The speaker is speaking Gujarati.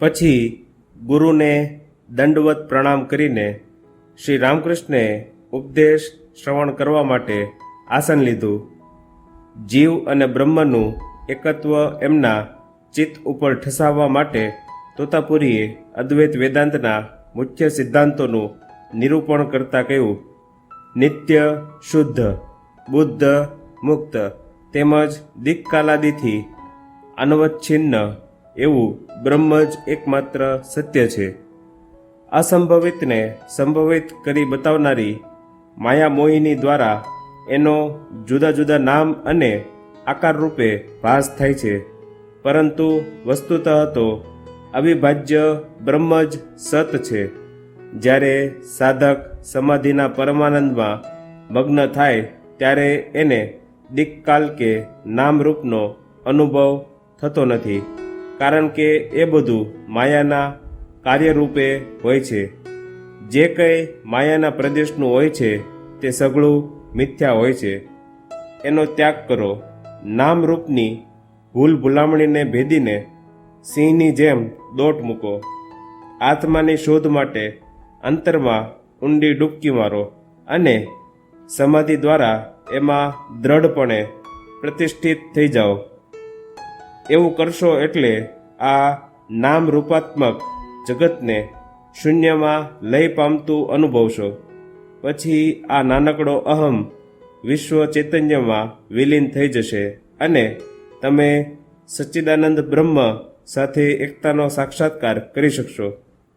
પછી ગુરુને દંડવત પ્રણામ કરીને શ્રી રામકૃષ્ણે ઉપદેશ શ્રવણ કરવા માટે આસન લીધું. જીવ અને બ્રહ્મનું એકત્વ એમના ચિત્ત ઉપર ઠસાવવા માટે તોતાપુરીએ અદ્વૈત વેદાંતના મુખ્ય સિદ્ધાંતોનું નિરૂપણ કરતા કહ્યું, નિત્ય, શુદ્ધ, બુદ્ધ, મુક્ત તેમજ દિક્કાલાદિથી અનવચ્છિન્ન એવું બ્રહ્મ જ એકમાત્ર સત્ય છે. અસંભવિતને સંભવિત કરી બતાવનારી માયા મોહિની દ્વારા એનો જુદા જુદા નામ અને આકાર રૂપે ભાસ થાય છે. પરંતુ વસ્તુતઃ તો અવિભાજ્ય બ્રહ્મ જ સત છે. જ્યારે સાધક સમાધિના પરમાનંદમાં મગ્ન થાય ત્યારે એને દિક્કાલ કે નામરૂપનો અનુભવ થતો નથી. કારણ કે એ બધું માયાના કાર્યરૂપે હોય છે. જે કંઈ માયાના પ્રદેશનું હોય છે, તે સઘળું મિથ્યા હોય છે. એનો ત્યાગ કરો. નામરૂપની ભૂલ ભૂલામણીને ભેદીને સિંહની જેમ દોટ મૂકો. આત્માની શોધ માટે અંતરમાં ઊંડી ડૂબકી મારો અને સમાધિ દ્વારા એમાં દ્રઢપણે પ્રતિષ્ઠિત થઈ જાઓ. એવું કરશો એટલે આ નામ રૂપાત્મક જગતને શૂન્યમાં લય પામતું અનુભવશો. પછી આ નાનકડો અહમ વિશ્વ ચૈતન્યમાં વિલીન થઈ જશે અને તમે સચ્ચિદાનંદ બ્રહ્મ સાથે એકતાનો સાક્ષાત્કાર કરી શકશો.